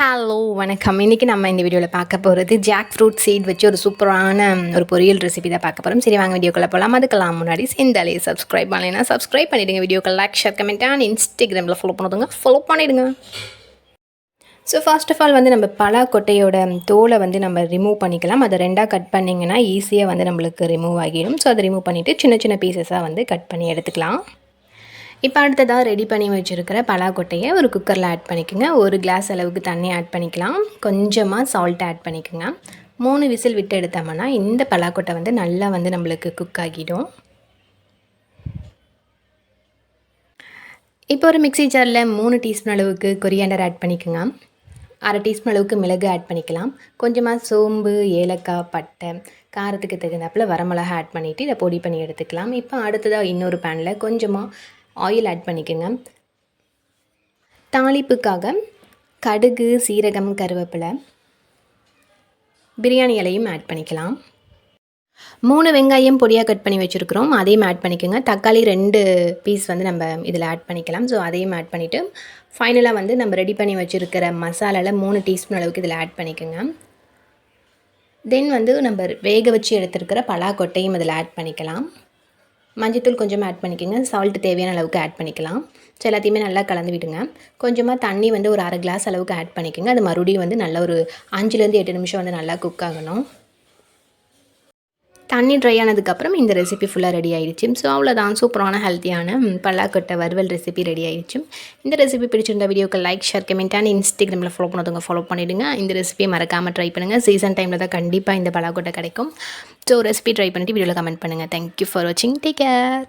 Hello வணக்கம். இன்றைக்கி நம்ம இந்த வீடியோவில் பார்க்க போகிறது ஜாக் ஃப்ரூட் சீட் வச்சு ஒரு சூப்பரான ஒரு பொரியல் ரெசிபி தான் பார்க்க போகிறோம் சரி வாங்க வீடியோக்குள்ளே போகலாம் அதுக்கெல்லாம் முன்னாடி சேர்ந்தாலே சப்ஸ்கிரைப் பண்ணலைன்னா சப்ஸ்கிரைப் பண்ணிவிடுங்க வீடியோக்கு லைக் ஷேர் கமெண்ட் அண்ட் இன்ஸ்டாகிராமில் ஃபாலோ பண்ணுதுங்க. ஃபாலோ பண்ணிவிடுங்க ஸோ ஃபர்ஸ்ட் ஆஃப் ஆல் வந்து நம்ம பலாக்கொட்டையோட தோலை வந்து நம்ம ரிமூவ் பண்ணிக்கலாம். அதை ரெண்டாக கட் பண்ணிங்கன்னா ஈஸியாக வந்து நம்மளுக்கு ரிமூவ் ஆகிடும். ஸோ அதை ரிமூவ் பண்ணிவிட்டு சின்ன சின்ன பீசஸாக வந்து கட் பண்ணி எடுத்துக்கலாம். இப்போ அடுத்ததாக ரெடி பண்ணி வச்சுருக்கிற பலாக்கொட்டையை ஒரு குக்கரில் ஆட் பண்ணிக்கோங்க. ஒரு கிளாஸ் அளவுக்கு தண்ணி ஆட் பண்ணிக்கலாம். கொஞ்சமாக சால்ட் ஆட் பண்ணிக்கோங்க. மூணு விசில் விட்டு எடுத்தோம்னா இந்த பலாக்கொட்டை வந்து நல்லா வந்து நம்மளுக்கு குக் ஆகிடும். இப்போ ஒரு மிக்ஸி ஜாரில் மூணு டீஸ்பூன் அளவுக்கு கொரியாண்டர் ஆட் பண்ணிக்கோங்க. அரை டீஸ்பூன் அளவுக்கு மிளகு ஆட் பண்ணிக்கலாம். கொஞ்சமாக சோம்பு ஏலக்காய் பட்டை காரத்துக்கு தகுந்தாப்பில் வரமிளகா ஆட் பண்ணிவிட்டு இதை பொடி பண்ணி எடுத்துக்கலாம். இப்போ அடுத்ததாக இன்னொரு பேனில் கொஞ்சமாக ஆயில் ஆட் பண்ணிக்கோங்க. தாளிப்புக்காக கடுகு சீரகம் கருவேப்பிலை பிரியாணி இலையும் ஆட் பண்ணிக்கலாம். மூணு வெங்காயம் பொடியாக கட் பண்ணி வச்சுருக்குறோம். அதையும் ஆட் பண்ணிக்கோங்க. தக்காளி ரெண்டு பீஸ் வந்து நம்ம இதில் ஆட் பண்ணிக்கலாம். ஸோ அதையும் ஆட் பண்ணிவிட்டு ஃபைனலாக வந்து நம்ம ரெடி பண்ணி வச்சுருக்கிற மசாலாவில் மூணு டீஸ்பூன் அளவுக்கு இதில் ஆட் பண்ணிக்கோங்க. தென் வந்து நம்ம வேக வச்சு எடுத்துருக்கிற பலாக்கொட்டையும் இதில் ஆட் பண்ணிக்கலாம். மஞ்சத்தூள் கொஞ்சமாக ஆட் பண்ணிக்கோங்க. சால்ட் தேவையான அளவுக்கு ஆட் பண்ணிக்கலாம். ஸோ எல்லாத்தையுமே நல்லா கலந்து விடுங்க. கொஞ்சமாக தண்ணி வந்து ஒரு அரை கிளாஸ் அளவுக்கு ஆட் பண்ணிக்கோங்க. அது மறுபடியும் வந்து நல்ல ஒரு அஞ்சுலேருந்து எட்டு நிமிஷம் வந்து நல்லா குக் ஆகணும். தண்ணி ட்ரை ஆனதுக்கப்புறம் இந்த ரெசிபி ஃபுல்லாக ரெடி ஆயிடுச்சு. ஸோ அவ்வளோதான் சூப்பரான ஹெல்த்தியான பல்லாக்கொட்டை வறுவல் ரெசிபி ரெடி ஆயிடுச்சு. இந்த ரெசிபி பிடிச்சிருந்த வீடியோக்கு லைக் ஷேர் கமெண்ட் அண்ட் இன்ஸ்டாகிராமில் ஃபாலோ பண்ணதுங்க ஃபாலோ பண்ணிவிடுங்க இந்த ரெசிபியை மறக்காமல் ட்ரை பண்ணுங்கள் சீசன் டைமில் தான் கண்டிப்பாக இந்த பலாக்கொட்டை கிடைக்கும். ஸோ ரெசிபி ட்ரை பண்ணிவிட்டு வீடியோவில் கமெண்ட் பண்ணுங்கள் தேங்க்யூ ஃபார் வாட்சிங் டேக் கேர்